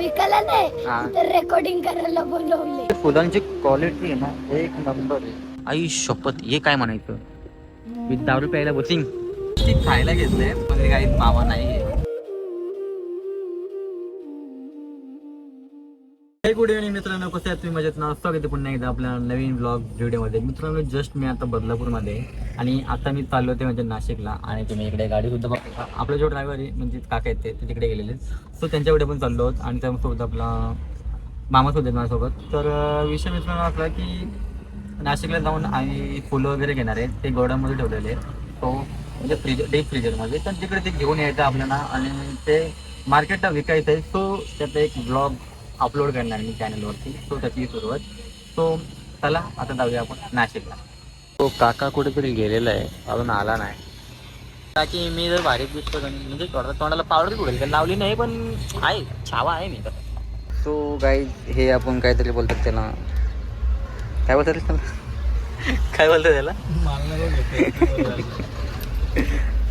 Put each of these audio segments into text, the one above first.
विकायला नाही. तर रेकॉर्डिंग करायला बोलवले. फुलांची क्वालिटी आहे ना एक नंबर आहे. आई शपथ हे काय म्हणायचं? विथ दारू प्यायला बसिंग ती खायला घेतलंय पण काही मावा नाही गुड इव्हनिंग मित्रांनो. कसं आहे तुम्ही? मजेत ना? स्वागत पुन्हा एकदा आपल्या नवीन ब्लॉग व्हिडिओमध्ये मित्रांनो जस्ट मी आता बदलापूरमध्ये आणि आता मी चाललो होते म्हणजे नाशिकला आणि तुम्ही इकडे गाडीसुद्धा बघा आपला जो ड्रायव्हर आहे म्हणजे काका येते ते तिकडे गेलेले. सो त्यांच्याकडे पण चाललो आहोत आणि त्यासोबत आपला मामा सुद्धा आहेत माझ्यासोबत. तर विषय मित्रांनो असला की नाशिकला जाऊन आम्ही फुलं वगैरे घेणार आहेत ते गोडामध्ये ठेवलेले आहेत. तो म्हणजे फ्रीज डीप फ्रीजरमध्ये तर तिकडे ते घेऊन यायचं आपल्याला आणि ते मार्केटला विकायचं आहे. सो त्याचा एक ब्लॉग अपलोड करणार मी चॅनलवरती सो त्याची सुरुवात. सो चला आता जाऊया आपण नाशिकला. तो काका कुठेतरी गेलेला आहे. अजून आला नाही. बाकी मी जर बारीक दिसतो म्हणजे थोडा तोंडाला पावडर कुठे काही लावली नाही पण आहे. छावा आहे मी तर. सो गाई हे आपण काहीतरी बोलतात त्याला. काय बोलतात त्याला? काय बोलतात त्याला?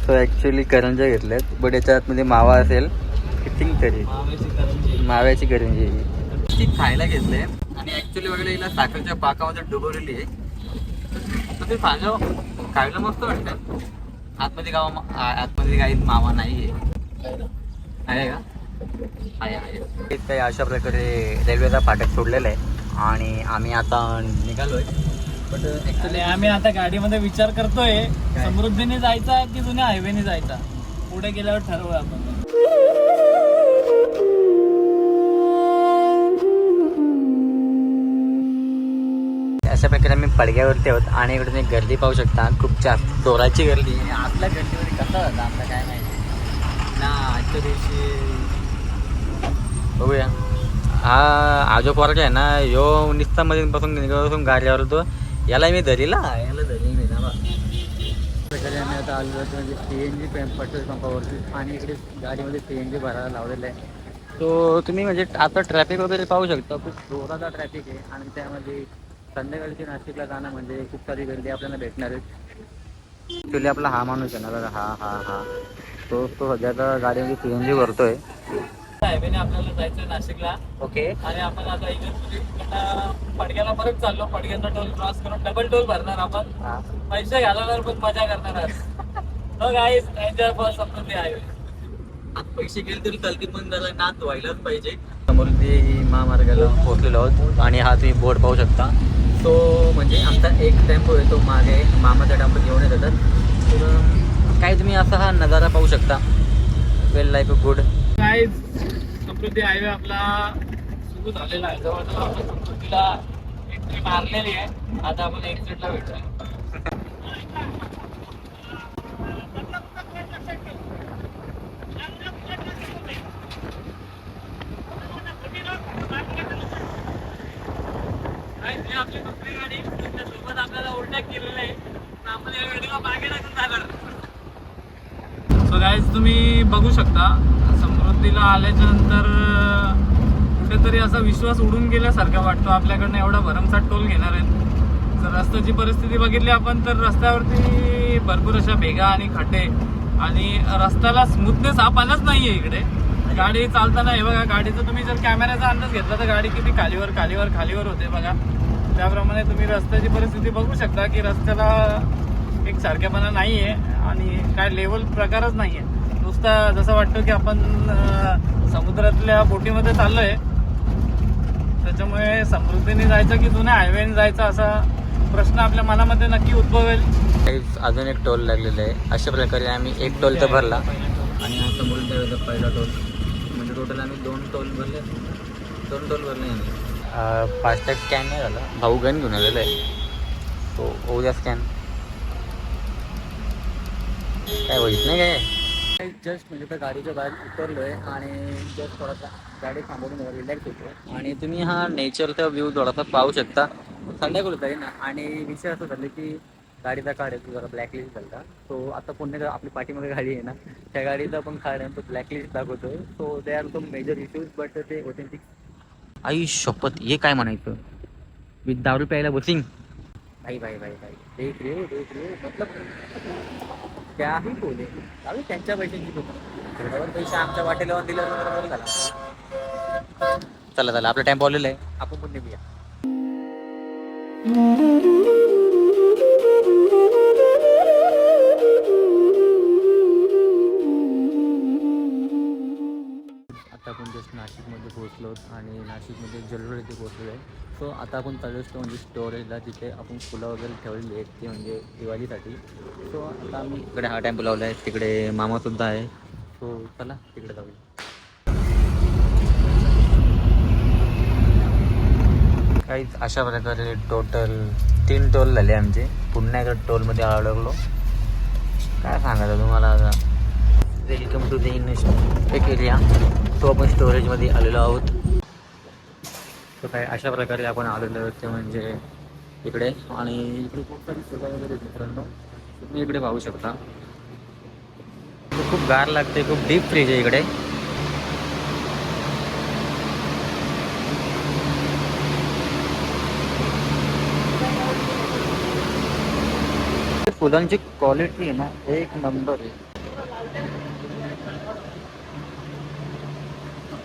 सो ॲक्च्युली करंजा घेतल्यात बट याच्या आतमध्ये मावा असेल किती तरी माव्याची करंजी. ती खायला घेतले. आणि ॲक्च्युली वगैरे हिला साखरच्या पाकामध्ये डुबवलेली आहे. तर ते खायला खायला मस्त वाटतं आतमध्ये गावा आतमध्ये काही मावा नाही आहे का? आहे काही अशा प्रकारे रेल्वेचा फाटक सोडलेला आहे. आणि आम्ही आता निघालोय. बट आणि आम्ही आता गाडीमध्ये विचार करतोय. समृद्धीने जायचा की जुन्या हायवेने जायचा पुढे गेल्यावर ठरवू आपण. अशा प्रकारे आम्ही पडग्यावरती आहोत आणि इकडे तुम्ही गर्दी पाहू शकता. खूप जास्त जोराची गर्दी. आणि आपल्या गर्दीवर कसा होता? आपलं काय माहिती? ना आजच्या दिवशी बघूया. हा आजो पोरगा आहे ना यो निस्तामध्ये पासून निघाल्यापासून गाडीवर तो याला मी धरीला? याला धरी प्रकारे आम्ही आता आलो होतो म्हणजे सी एन जी पेट्रोल पंपावरती आणि इकडे गाडीमध्ये सी एन जी भरायला लावलेलं आहे. तो तुम्ही म्हणजे आता ट्रॅफिक वगैरे पाहू शकता. खूप जोराचा ट्रॅफिक आहे. आणि त्यामध्ये संध्याकाळची नाशिकला जाणं म्हणजे खूप सारी गर्दी आपल्याला भेटणार आहे. ॲक्च्युली आपला हा माणूस आहे ना बघा हा हा हा. तो तो सध्या तर गाडीमध्ये सी एन जी भरतो आहे हायवेने आपल्याला जायचं नाशिकला. ओके. आणि आपण आता इकडनं पडग्याला परत चाललो. पडग्याचा टोल क्रॉस करून डबल टोल भरणार आपण. पैसे घालवणार पण मजा करणार आज. हो guys enjoy for Samruddhi highway. आता पैसे गेले तरी चालते पण त्याला नात व्हायलाच पाहिजे. समृद्धी महामार्गाला पोहोचलेलो आहोत आणि हा तुम्ही बोर्ड पाहू शकता. तो म्हणजे आमचा एक टेम्पो आहे तो मागे मामाचा टेम्पो घेऊन येत होतात तर काय तुम्ही असा हा नजारा पाहू शकता. Well like a good guys Samruddhi highway आपला सुरू झालेला आहे. जवळजवळ आपण समृद्धीला एंट्री मारलेली आहे. आता आपण एक्झिटला ही आपली दुसरी गाडी आपल्याला केलेलं आहे. आपण या गाडीला मागे टाकून जाणार. सो गाईज तुम्ही बघू शकता समृद्धीला आल्याच्यानंतर कुठेतरी असा विश्वास उडून गेल्यासारखा वाटतो. आपल्याकडनं एवढा भरमसाठ टोल घेणार आहेत. जर रस्त्याची परिस्थिती बघितली आपण तर रस्त्यावरती भरपूर अशा भेगा आणि खड्डे आणि रस्त्याला स्मूथनेस हा नाही नाहीये इकडे. गाडी चालताना हे बघा गाडीचा तुम्ही जर कॅमेऱ्याचा अंदाज घेतला तर गाडी किती खालीवर खालीवर खालीवर होते बघा. त्याप्रमाणे तुम्ही रस्त्याची परिस्थिती बघू शकता की रस्त्याला एक सारखेपणा नाही आहे आणि काय लेवल प्रकारच नाही आहे नुसता जसं वाटतो की आपण समुद्रातल्या बोटीमध्ये चाललोय आहे त्याच्यामुळे समृद्धीने जायचं की जुन्या हायवेने जायचं असा प्रश्न आपल्या मनामध्ये नक्की उद्भवेल. अजून एक टोल लागलेला आहे. अशा प्रकारे आम्ही एक टोल तर भरला. आणि हा समोर पहिला टोल म्हणजे टोटल आम्ही दोन टोल भरले. दोन टोल भरले आम्ही. फास्टॅग स्कॅन नाही झाला. भाऊ गण घेऊन आलेला आहे. तो उद्या स्कॅन काय होईत नाही काय? जस्ट म्हणजे त्या गाडीच्या बाहेर उतरलो आहे आणि जस्ट थोडासा गाडी थांबवून रिलॅक्स होतो आणि तुम्ही हा नेचरचा व्ह्यू थोडासा पाहू शकता. संध्याकाळ होत आहे ना? आणि विषय असं झालं की गाडीचा कार्ड आहे जरा ब्लॅकलिस्ट झाला तो आता पुन्हा आपली पाठीमध्ये गाडी आहे ना त्या गाडीचा पण कार्ड आहे तो ब्लॅकलिस्ट दाखवतोय. So they are some major issues but ते ऑथेंटिक आई शपथ हे काय म्हणायचं? विथ दारू प्यायला बसिंग भाई भाई भाई भाई देख रे देख रे. मतलब त्याही बोले. अरे त्यांच्या पैशांची बोल पैसे आमच्या वाटेला दिलं तर बरं झालं चला चला आपला टाइम आलेला आहे. आपण पण निघूया. आता आपण जस्ट नाशिकमध्ये पोहोचलो आणि नाशिकमध्ये जल्लोळ येथे पोहोचलो आहे. सो आता आपण चालू असतो म्हणजे स्टोरेजला तिथे आपण फुलं वगैरे ठेवलेली आहेत ती म्हणजे दिवाळीसाठी. सो आता आम्ही इकडे हा टेम्पो लावला आहे तिकडे मामासुद्धा आहे. सो चला तिकडे जाऊया. काहीच अशा प्रकारे टोटल तीन टोल झाले आमचे. पुन्हा एकदा टोलमध्ये अडकलो. काय सांगायचं तुम्हाला आता? वेलकम टू द एक एरिया तो आपण स्टोरेजमध्ये आलेलो आहोत. तर काय अशा प्रकारे आपण आलेलो आहोत ते म्हणजे इकडे. आणि इकडे खूप सारी फुलं वगैरे मित्रांनो? तुम्ही इकडे पाहू शकता. खूप गार लागते खूप डीप फ्रीज आहे इकडे. फुलांची क्वालिटी आहे ना एक नंबर आहे.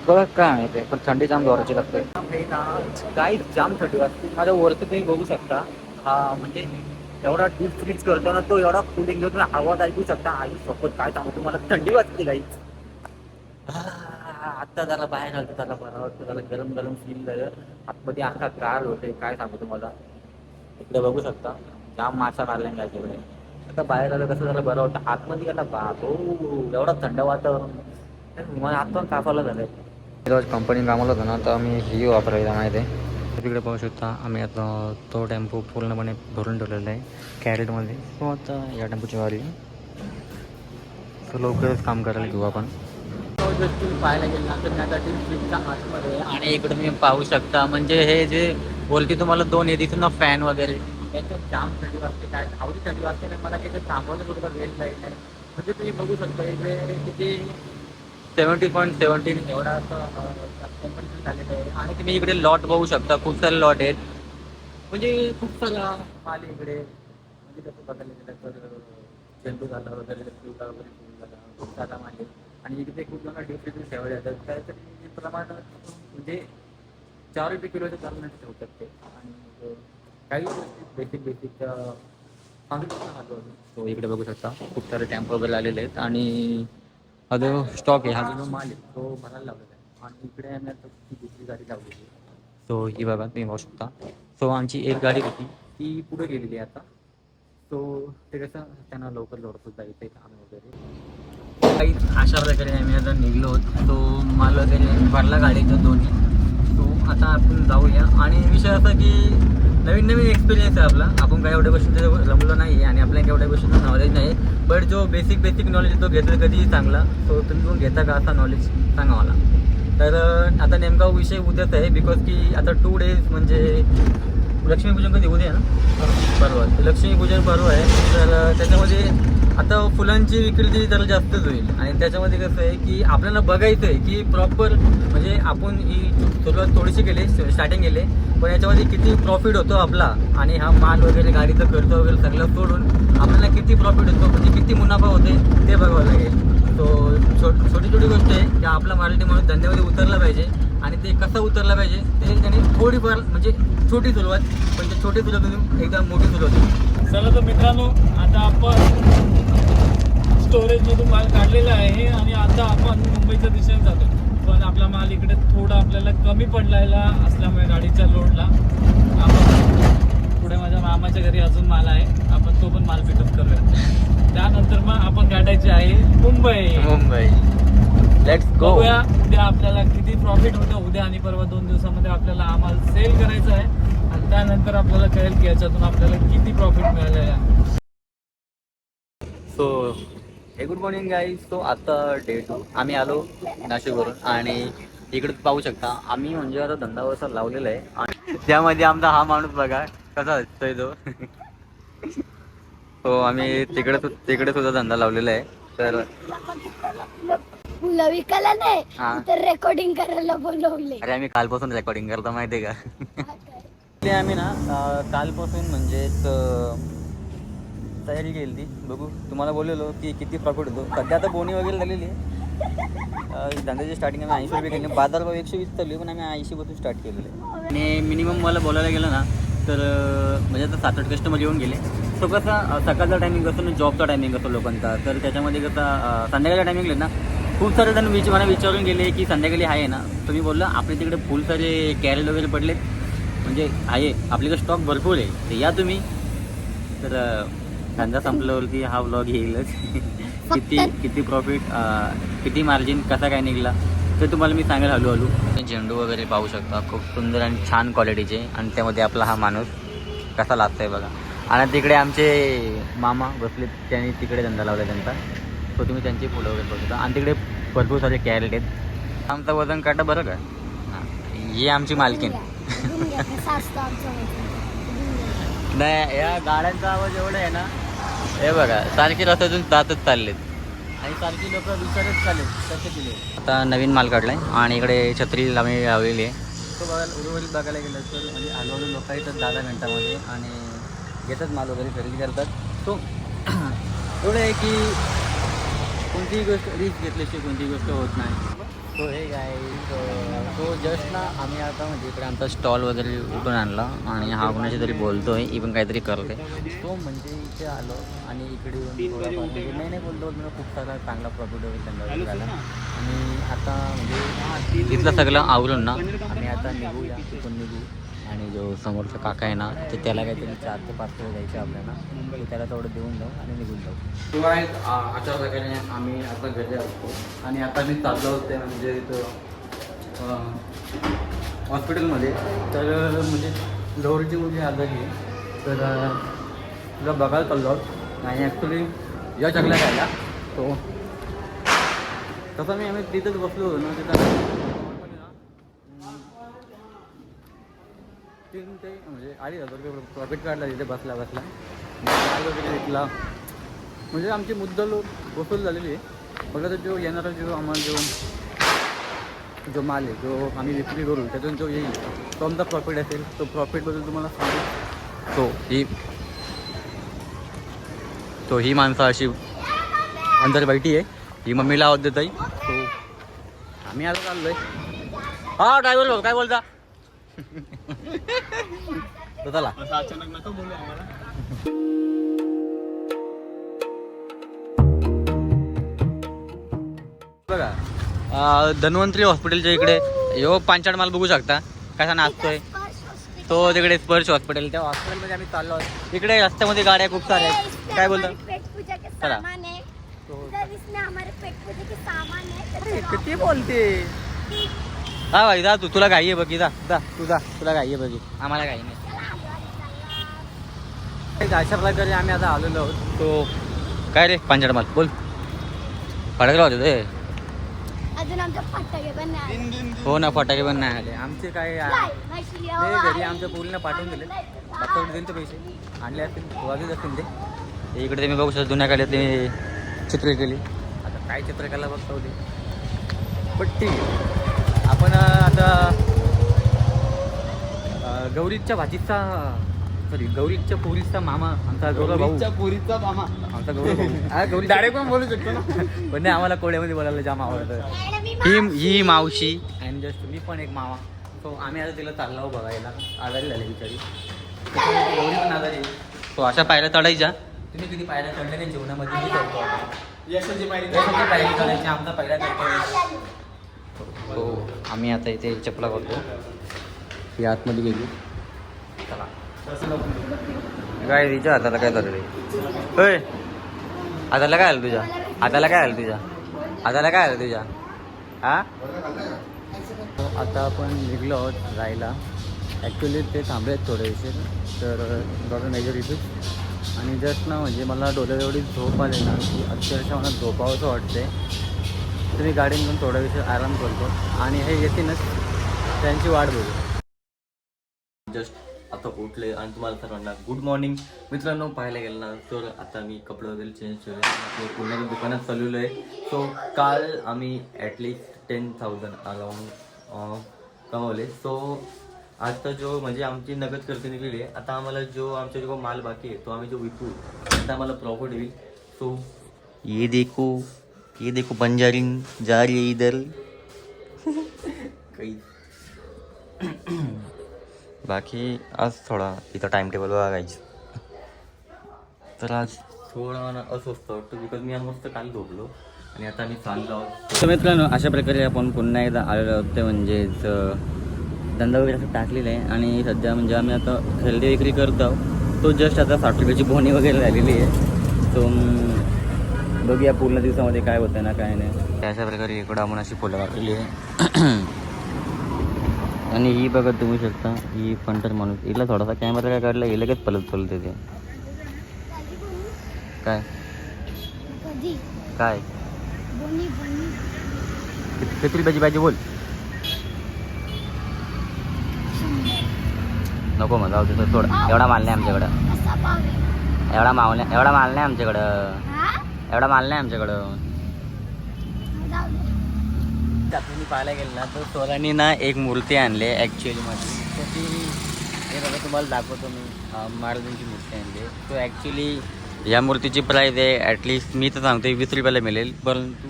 बघा काय आहे ते? पण थंडी जाम जोराची लागते. काही जाम थंडी वाजते माझ्या वरती तुम्ही बघू शकता. हा म्हणजे एवढा डीप फ्रीज करतो ना तो एवढा कुलिंग घेऊन तुम्ही आवाज ऐकू शकता. आई सोबत काय सांगू तुम्हाला? थंडी वाजते काहीच आत्ता जरा बाहेर आलं त्याला बरं वाटतं. त्याला गरम गरम फील झालं. आतमध्ये अख्खा कार होते काय सांगू तुम्हाला? इकडे बघू शकता. जाम मासा मारल्या काय तिकडे. आता बाहेर आलं कसं झालं बरं वाटतं. आतमध्ये गेला बाप हो एवढा थंड वातावरण. मला आत कापायला झालंय. रोज कंपनी कामाला होतो ना तर आम्ही ही वापरायला माहिती आहे तिकडे पाहू शकता आम्ही आता तो टेम्पो पूर्णपणे भरून ठेवलेला आहे कॅरेटमध्ये सो आता या टेम्पोची वारी तर लवकरच काम करायला घेऊ आपण पाहायला गेलं आतमध्ये आणि इकडे तुम्ही पाहू शकता म्हणजे हे जे बोलते तुम्हाला दोन येते ना फॅन वगैरे जाम थंडी वाजते काय आवडी थंडी वाजते मला थांबवलं वेळ म्हणजे तुम्ही बघू शकता इकडे किती सेवन्टी पॉईंट सेवन्टीन एवढा झालेलं आहे. आणि तुम्ही इकडे लॉट बघू शकता खूप सारे लॉट आहेत. म्हणजे खूप सारा माल इकडे. म्हणजे कसं बघायला गेलं तर चेंडू झाला वगैरे पिवळा वगैरे फुल झाला खूप सारा माल आहे. आणि इकडे खूप जण डिफरंट ठेवले येतात. काहीतरी प्रमाण म्हणजे चार रुपये किलोच्या दरम्यान ठेवू शकते आणि काही बेसिक बेसिक बेसिक तो इकडे बघू शकता. खूप सारे टॅम्प वगैरे आलेले आहेत. आणि हा जो स्टॉक आहे. हा जो माल आहे तो भरायला लावलेला आहे. आणि इकडे आम्ही आता ती दुसरी गाडी लावलेली आहे. सो ही बघा तुम्ही पाहू शकता. सो आमची एक गाडी होती ती पुढे गेलेली आहे आता. सो ते कसं त्यांना लवकर लवकर जायचं आहे काम वगैरे. काही अशा प्रकारे आम्ही आता निघलो आहोत. तो माल वगैरे भरला गाडीचा दोन्ही. आता आपण जाऊया. आणि विषय असा की नवीन नवीन एक्सपिरियन्स आहे आपला. आपण काही एवढ्या गोष्टीचं जमलो नाही आहे आणि आपल्याला एवढ्या गोष्टीचं नॉलेज नाही बट जो बेसिक बेसिक नॉलेज तो घेतला कधीही चांगला सो तुम्ही पण घेता का असा नॉलेज सांगा मला. तर आता नेमका विषय उद्याच आहे बिकॉज की आता टू डेज म्हणजे लक्ष्मीपूजन कधी? उद्या ना? परवा लक्ष्मीपूजन पर्व आहे. तर त्याच्यामध्ये आता फुलांची विक्री जरा जास्तच होईल. आणि त्याच्यामध्ये कसं आहे की आपल्याला बघायचं आहे की प्रॉपर म्हणजे आपण ही सुरुवात थोडीशी केली स्टार्टिंग केली पण याच्यामध्ये किती प्रॉफिट होतो आपला आणि हा माल वगैरे गाडीचं खर्च वगैरे सगळं सोडून आपल्याला किती प्रॉफिट होतो म्हणजे किती मुनाफा होते ते बघावं लागेल. तो छोट छोटी छोटी गोष्ट आहे की आपला मराठी माणूस धंद्यामध्ये उतरला पाहिजे आणि ते कसं उतरलं पाहिजे ते त्याने थोडीफार म्हणजे छोटी सुरुवात पण ते छोटी सुरुवात एकदम मोठी सुरुवात होती चला तर मित्रांनो आता आपण स्टोरेजमधून माल काढलेला आहे आणि आता आपण मुंबईच्या दिशेने जातो. पण आपला माल इकडे थोडा आपल्याला कमी पडलेला असल्यामुळे गाडीच्या लोडला आपण पुढे माझ्या मामाच्या घरी अजून माल आहे. आपण तो पण माल पिकअप करूया. त्यानंतर मग आपण गाठायचे आहे मुंबई. मुंबई. लेट्स गो उद्या आपल्याला किती प्रॉफिट होतं उद्या आणि परवा दोन दिवसामध्ये आपल्याला हा माल सेल करायचा आहे. आणि त्यानंतर आपल्याला कळेल की याच्यातून आपल्याला किती प्रॉफिट मिळालेलं आहे. सो हे गुड मॉर्निंग गाईज सो आता डे टू आम्ही आलो नाशिकवरून आणि इकडे पाहू शकता आम्ही म्हणजे आता धंदा व्यवसाय लावलेला आहे. आणि त्यामध्ये आमचा हा माणूस बघा कसा असतोय तो. हो आम्ही तिकडे सु- तिकडे सुद्धा धंदा लावलेला आहे. तर फुलं विकायला नाही हा. तर रेकॉर्डिंग करायला बोलवले. अरे आम्ही कालपासून रेकॉर्डिंग करतो माहिती आहे का ते आम्ही ना कालपासून म्हणजेच तयारी केली ती बघू तुम्हाला बोललेलो की किती प्रॉफिट होतो. सध्या आता बोनी वगैरे झालेली आहे. धंद्याची स्टार्टिंग आम्ही ऐंशी रुपये केली. बाजारभाव एकशे वीस चालली पण आम्ही ऐंशीपासून स्टार्ट केलेले आणि मिनिमम मला बोलायला गेलं ना तर म्हणजे आता सात आठ कस्टमर येऊन गेले. तो कसा सकाळचा टायमिंग असतो ना जॉबचा टायमिंग असतो लोकांचा. तर त्याच्यामध्ये कसा अं, संध्याकाळच्या टायमिंगला ना खूप सारे जण विच मला विचारून गेले की संध्याकाळी आहे ना. तुम्ही बोललं आपल्या तिकडे फुल सारे कॅरेट वगैरे पडलेत. म्हणजे आहे आपल्याकडे स्टॉक भरपूर आहे. तर या तुम्ही. तर धंदा संपल्यावरती हा व्लॉग येईलच. किती किती प्रॉफिट किती मार्जिन कसा काय निघाला? ते तुम्हाला मी सांगेल हळूहळू. झेंडू वगैरे पाहू शकता. खूप सुंदर आणि छान क्वालिटीचे आणि त्यामध्ये आपला हा माणूस कसा लागतोय बघा. आणि तिकडे आमचे मामा बसले त्यांनी तिकडे धंदा लावला त्यांचा. तो तुम्ही त्यांची फुलं वगैरे बघू शकता. आणि तिकडे भरपूर सारे कॅरेट आहेत. आमचा वजन काटा बरं का? हां. ही आमची मालकीन नाही या गाड्यांचा आवाज एवढा आहे ना हे बघा सारखी रस्त्यातून जातच चाललेत. आणि सारखी लोक विचारत चालले कसे दिले आता नवीन माल काढलाय आणि इकडे छत्री लावली लावलेली आहे. तो बघायला उर्वरित बघायला गेलं तर म्हणजे हळूहळू लोक येतात दहा दहा मिनटामध्ये आणि घेतात माल वगैरे खरेदी करतात. तो एवढं आहे की कोणतीही गोष्ट रिस्क घेतल्याशिवाय कोणतीही गोष्ट होत नाही. तो हे काय तो जस्ट ना आम्ही आता म्हणजे इकडे आमचा स्टॉल वगैरे उठून आणला आणि हा कोणाशी तरी बोलतोय इवन काहीतरी करते. तो म्हणजे इथे आलो आणि इकडे येऊन म्हणजे नाही नाही बोलतो मला खूप सारा चांगला प्रॉफिट वगैरे त्यांना झाला. आणि आता म्हणजे तिथलं सगळं आवरून ना आणि आता निघूया निघू. आणि जो समोरचा काका आहे ना ते त्याला काहीतरी चार ते पाच किलो द्यायचे आपल्याला. मुंबई त्याला तेवढं देऊन जाऊ आणि निघून जाऊ. किंवा अशा प्रकारे आम्ही आता घरी असतो आणि आता मी चाललो होते म्हणजे इथं हॉस्पिटलमध्ये. तर म्हणजे लोहरीची मुलगी आजारी आहे. तर तुला बघायला चाललो आणि ॲक्च्युली या जगला खायला तो तसं मी आम्ही तिथंच बसलो होतो ना तिथं तीन ते म्हणजे अडीच हजार रुपये प्रॉफिट काढला तिथे बसला बसला. विकला म्हणजे आमची मुद्दल वसूल झालेली आहे. बघा तर जो येणारा जो आम्हाला जो जो माल आहे जो आम्ही विक्री करू त्यातून जो येईल. तो आमचा प्रॉफिट असेल. तो प्रॉफिटबद्दल तुम्हाला सांगू. तो ही तो ही माणसं अशी अंदर बैठी आहे. ही मम्मीला आवाज देत आहे. तो आम्ही आता चाललोय. हा ड्रायव्हर भाऊ काय बोलता? तो चला असं अचानक नका बोलू आम्हाला. बघा अं, धन्वंतरी हॉस्पिटलच्या इकडे यो पांचाड माल बघू शकता. कसा नाचतोय. तो तिकडे स्पर्श हॉस्पिटल त्या हॉस्पिटलमध्ये आम्ही चाललो आहोत. इकडे रस्त्यामध्ये गाड्या खूप साऱ्या आहेत. काय बोलता? पेट पूजा के चला. सामान है. तो- इधर इसमें हमारे पेट पूजा के सामान है अरे, तो किती बोलते? हा भाई जा तू. तुला घाई आहे बघी जा जा. तू जा तुला घाई आहे बघी. आम्हाला घाई नाही. अशा प्रकारे आम्ही आता आलेलो आहोत. तो काय रे? पांचाड माल. बोल. ते. अजून फटाके पण नाही आले. हो ना फटाके पण नाही आले. आमचे काय ते अहो, घरी. आमच्या पोरीनं पाठवून दिले आता दिले ते पैसे. आणले असतील वागेच असतील ते. ते इकडे तुम्ही बघू शकता जुन्या काळात ते चित्र केली आता काय चित्रकला बघता होते पण ठीक आहे आता गौरीच्या भाजीचा सॉरी गौरीच्या पोरीचा मामा आमचा गौरव भाऊ. गौरीच्या पुरीचा मामा. आमचा गौरव भाऊ. हा, गौरी डायरेक्ट पण बोलू शकतो ना. पण नाही आम्हाला कोळ्यामध्ये बोलायला जाम आवडतं. ही मावशी. ही मावशी अँड जस्ट मी पण एक मामा. सो आम्ही आता तिला चाललो बघायला. आजारी झाली बिचारी. एवढी पण आजारी. तो अशा पायऱ्या चढायच्या. तुम्ही किती पायऱ्या चढल्या नाही जीवनामध्ये मी चढतो आता. यशाची त्यासाठी पायऱ्या चढायच्या आमचा पायऱ्या करतो हो आम्ही आता इथे चपला करतो ही आतमध्ये गेली. चला. काय तिच्या हाताला काय झालं रे? होय. हाताला काय आलं तुझ्या? हाताला काय आलं तुझ्या? हाताला काय आलं तुझ्या? हा? आता आपण निघलो आहोत जायला. ॲक्च्युली ते थांबलेत थोडे विषय तर डॉक्टर मेजर इथे आणि जस्ट ना म्हणजे मला डोल्याजवळी एवढी झोप आली ना की अक्षरशः मला झोपावंसं वाटते तर मी गाडीत घेऊन थोडा विषय आराम करतो आणि हे येतीलच. त्यांची वाट बघू. जस्ट आता उठले आणि तुम्हाला सर्वांना गुड मॉर्निंग मित्रांनो पाहायला गेलं ना तर आता मी कपडे वगैरे चेंज केले. आपल्या पुण्याच्या दुकानात चाललेलो आहे. सो काल आम्ही at least ten thousand around कमवले. सो आता जो म्हणजे आमची नगद खर्च निघलेली आहे आता आम्हाला जो आमचा जो माल बाकी आहे तो आम्ही जो विकू आता आम्हाला प्रॉफिट होईल. सो ये देखो. ये देखो बंजारीन जा रही है इधर। काही बाकी आज थोडा इथं टाइम टेबल बघायचं तर आज थोडा मला अस्वस्थ वाटतं बिकॉज मी आज मस्त काल झोपलो आणि आता मी चाललो तर मित्रांनो अशा प्रकारे आपण पुन्हा एकदा आलेलो आहोत ते म्हणजेच धंदा वगैरे असं टाकलेला आहे आणि सध्या म्हणजे आम्ही आता खरेदी विक्री करत आहोत. तो जस्ट आता साठ रुपयाची बोनी वगैरे झालेली आहे. सो बघूया पूर्ण दिवसामध्ये काय होतं ना काय नाही. अशा प्रकारे इकडं आपण अशी फुलं वापरली आहे. आणि ही बघा तुम्ही शकता ही फंटर माणूस हिला थोडासा कॅमेरा काय काढला हे लगेच पलत पलत येते काय? कधी? काय? बोनी बोनी. किती किती रुपयाची पाहिजे बोल? नको मग जाऊ दे थोडं एवढा माल नाही आमच्याकडं? एवढा माल नाही एवढा माल नाही आमच्याकडं. एवढा माल नाही आमच्याकडं. मी पाहायला गेलं ना तर सोलानी ना एक मूर्ती आणली ॲक्च्युअलीमध्ये तर ती हे बघा तुम्हाला दाखवतो मी. महाराजांची मूर्ती आणली तो ॲक्च्युली या मूर्तीची प्राईज आहे ॲटलिस्ट मी तर सांगतो वीस रुपयाला मिळेल. परंतु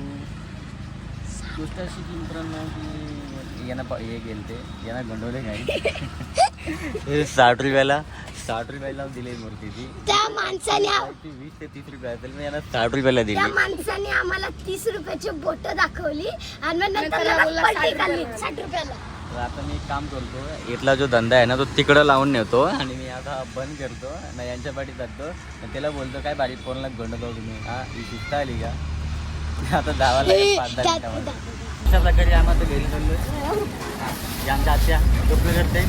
गोष्ट अशी की मित्रांनो की यांना हे गेले ते यांना गंडवले नाही. साठ रुपयाला. साठ रुपयाला दिली मूर्ती ती. त्या माणसाने ती वीस ते तीस रुपये असेल मी यांना साठ रुपयाला त्या दिली माणसाने आम्हाला तीस रुपयाची बोट दाखवली आणि मग नंतर मला पलटी खाल्ली साठ रुपयाला. तर आता मी एक काम करतो इथला जो धंदा आहे ना तो तिकडं लावून नेतो आणि मी आता बंद करतो ना यांच्या पाठी जातो. आणि त्याला बोलतो काय बारीक कोणाला गंडतो तुम्ही? हा ही शिस्त आली का? आता दहा लागेल पाच दहा मिनिटामध्ये अशा प्रकारे आम्ही आता घरी चाललो आहे आमच्या आत्या झोपलं करते.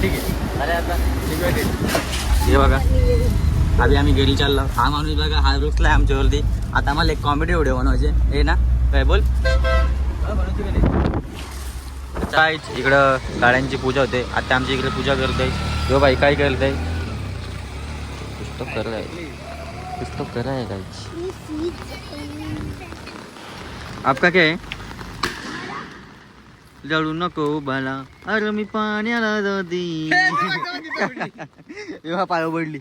ठीक आहे. अरे आता ठीक आहे, हे बघा आधी आम्ही घरी चाललो. हा माणूस बघा हा रुसला आमच्यावरती. आता आम्हाला एक कॉमेडी व्हिडिओ बनवायचे हे ना? काय बोल? हा, काय इकडं गाड्यांची पूजा होते. आता आमच्या इकडे पूजा करते. जो बाई काय करते? पुस्तक करत कर पुस्तक है आहे काय आपका काय आहे आपका है जळू नको बाला. अरे मी पाण्याला जाती. एव्हा पाय पडली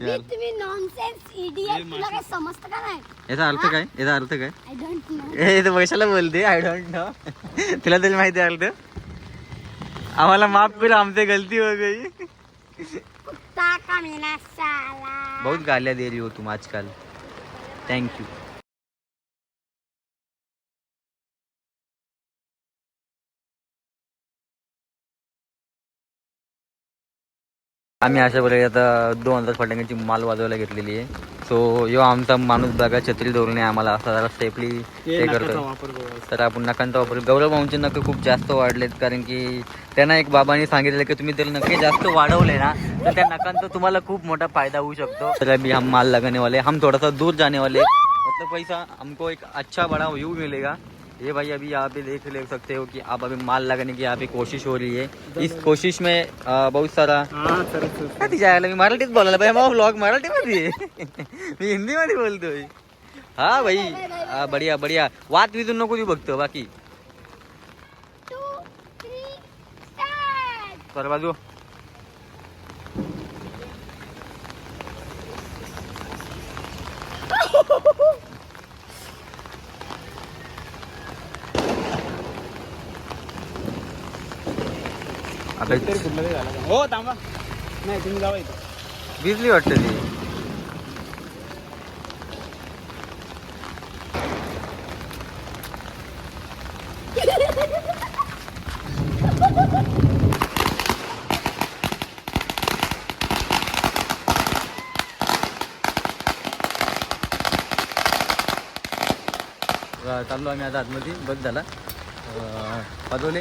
विथ मी नॉनसेन्स इडियट तुला काय समजतं का नाही? याचा अर्थ काय? याचा अर्थ काय? आय डोंट नो ए तर पैशाला बोलते. आय डोंट नो तुला तरी माहिती आहे अर्थ? आम्हाला माफ कर आमचे गलती हो गई. कुत्ता का मेला साला. बहुत गालियाँ दे रही हो तुम आजकल. थैंक यू आम्ही अशा प्रकारे आता दोन हजार फटाक्यांची माल वाजवायला घेतलेली आहे. सो यो आमचा माणूस बघा छत्री धोरणे आम्हाला. असा जरा सेफली हे करतो तर आपण नकांचा वापर गौरव भाऊंचे नख खूप जास्त वाढलेत कारण की त्यांना एक बाबांनी सांगितलेलं की तुम्ही जर नखे जास्त वाढवले ना तर त्या नखांचा तुम्हाला खूप मोठा फायदा होऊ शकतो. तर अभी हम माल लगाने वाले हम थोड़ा सा दूर जाने वाले मतलब पैसा हमको एक अच्छा बड़ा व्यू मिलेगा. ये भाई अभी यहाँ पे देख ले सकते हो कि आप अभी माल लगाने की यहाँ पे कोशिश हो रही है। इस कोशिश में बहुत सारा कधी जायला मी मराठीत बोलायला पाहिजे मग ब्लॉग मराठीमध्ये. मी हिंदीमध्ये बोलतोय हा। भाई हा बढिया बढिया। वाद विजून नको तू बघतो बाकी। टू हो थांबा. नाही तुम्ही जावा इथं. भिजली वाटतं ती. चाललो आम्ही आता आतमध्ये. बस झाला. वाजवले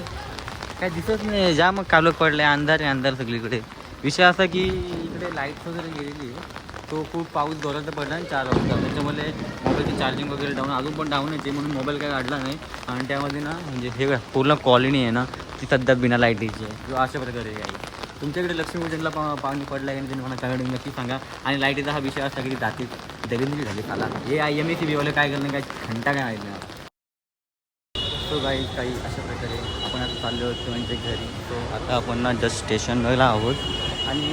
काय दिसत नाही. जाम कालोख पडलाय अंधार आहे अंधार सगळीकडे. विषय असा की इकडे लाइट वगैरे गेलेली आहे. तो खूप पाऊस जोराचा पडला आणि चार वाजता. त्याच्यामुळे मोबाईलची चार्जिंग वगैरे डाऊन अजून पण डाऊन येते म्हणून मोबाईल काय काढला नाही. आणि त्यामध्ये ना म्हणजे हे पूर्ण कॉलनी आहे ना ती सध्या बिना लाईटीची आहे. किंवा अशा प्रकारे आहे. तुमच्याकडे लक्ष्मीपूजनला पा पाणी पडलं आहे आणि तुम्ही मला त्याकडे नक्की सांगा. आणि लाईटीचा हा विषय असा की जाती दरिंद्री झाली काला. हे आय एम ए सी बीवाले काय करणार? काय घंटा काय माहिती नाही सो काही काही अशा प्रकारे आपण आता चाललो होतो म्हणजे घरी. सो आता आपण ना जस्ट स्टेशनला आहोत. आणि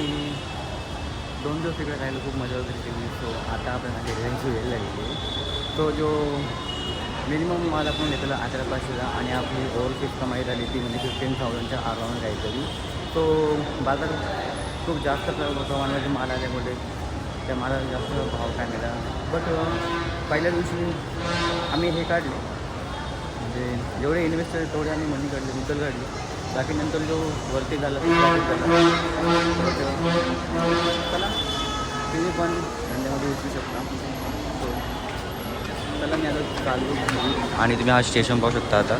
दोन दिवस तिकडे राहिलो खूप मजा वगैरे केली. सो आता आपण जायची वेळ लागली तो जो मिनिमम माल आपण घेतला अकरा पाचशेला आणि आपली ओव्हरसीट कमाई झाली ती म्हणजे फिफ्टीन थाउजंडच्या अराउंड काहीतरी. तो बाजार खूप जास्त प्र- प्रमाणामध्ये माल आल्यामुळे त्या मालाला जास्त भाव काय मिळाला. बट पहिल्या दिवशी आम्ही हे काढले. म्हणजे जेवढे इन्व्हेस्टर तेवढे आम्ही मनी काढले मुद्दल काढली. बाकी नंतर जो वरती झाला चला तुम्ही पण धंद्यामध्ये उचलू शकता. चला मी आता चालू आणि तुम्ही हा स्टेशन पाहू शकता आता.